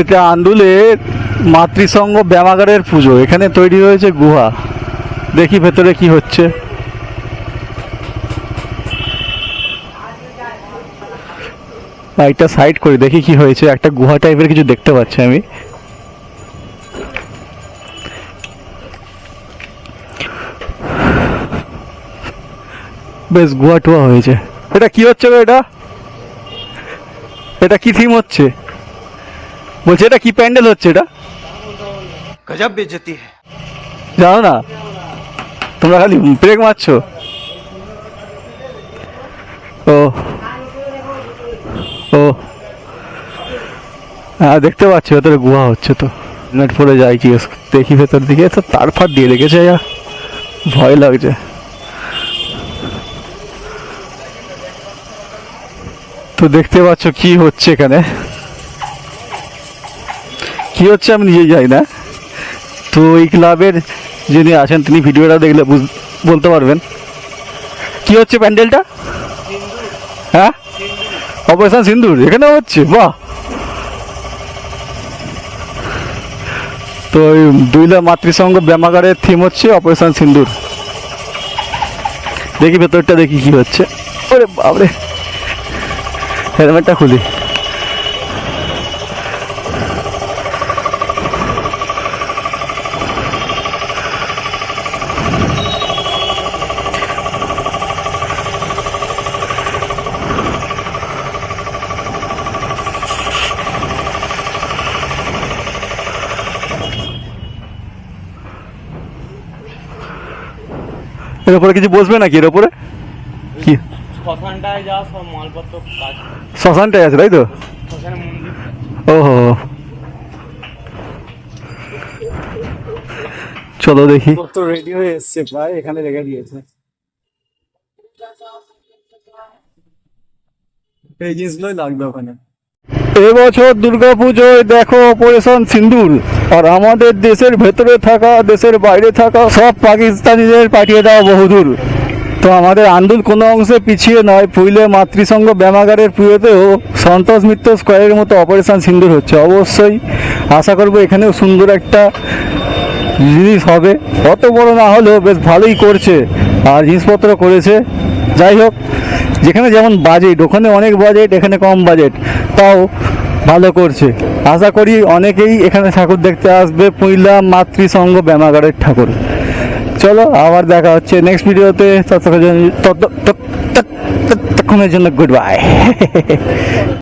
এটা আন্দুলে মাতৃসংঘ ব্যামাগারের পুজো। এখানে তৈরি হয়েছে গুহা। দেখি ভেতরে কি হচ্ছে। বাইকটা সাইড করি, দেখি কি হয়েছে। একটা গুহা টাইপের কিছু দেখতে পাচ্ছি আমি। বেশ, গুহা টুয়া হয়েছে। এটা কি হচ্ছে এটা? এটা কি থিম হচ্ছে? বলছে এটা কি প্যান্ডেল হচ্ছে এটা? গজব বেজতি জানো না? তোমরা খালি ব্রেক মারছো। ও। ও। হ্যাঁ দেখতে পাচ্ছি ভেতরে গুহা হচ্ছে তো। নেট পরে যাই কি দেখি ভেতর দিকে। তো তার ফার দিয়ে রেখেছে যা। ভয় লাগছে। তো দেখতে পাচ্ছ কি হচ্ছে এখানে। কি হচ্ছে আমি নিজেই যাই না। তো এই ক্লাবের যিনি আছেন, তিনি ভিডিওটা দেখলে বলতে পারবেন। কি হচ্ছে প্যান্ডেলটা? হ্যাঁ? অপারেশন সিন্দুর এখানে হচ্ছে? বাহ! তো ওই দুইলা মাতৃসংঘ ব্যামাগারের থিম হচ্ছে অপারেশন সিন্দুর। দেখি ভেতরটা দেখি কি হচ্ছে। ওরে বাবরে হেলমেটটা খুলি। এর উপরে কিছু বসবে নাকি এর উপরে? কি? শ্মশানটায় যা সব মালপত্র আছে তাই তো? ওহো। চলো দেখি। তো রেডি হয়ে এসছে প্রায় এখানে রেখে দিয়েছে। এই জিনিসগুলোই লাগবে ওখানে। এবছর দুর্গাপুজোয় দেখো অপারেশন সিন্দুর। আর আমাদের দেশের ভেতরে থাকা, দেশের বাইরে থাকা সব পাকিস্তানিদের পাঠিয়ে দেওয়া বহুদূর। তো আমাদের আন্দোল কোনো অংশে পিছিয়ে নয়, পুইলে মাতৃসংঘ ব্যায়ামাগারের পুজোতেও সন্তোষ মিত্র স্কোয়ারের মতো অপারেশন সিন্দুর হচ্ছে। অবশ্যই আশা করব এখানেও সুন্দর একটা জিনিস হবে। অত বড় না হলেও বেশ ভালোই করছে। আর জিনিসপত্র করেছে। যাই হোক, যেখানে যেমন বাজেট ওখানে অনেক বাজেট এখানে কম বাজেট তাও ভালো করছে। আশা করি অনেকেই এখানে ঠাকুর দেখতে আসবে, পইলা মাতৃসঙ্গ ব্যামাগারের ঠাকুর। চলো, আবার দেখা হচ্ছে নেক্সট ভিডিওতে ততক্ষণের জন্য- গুড বাই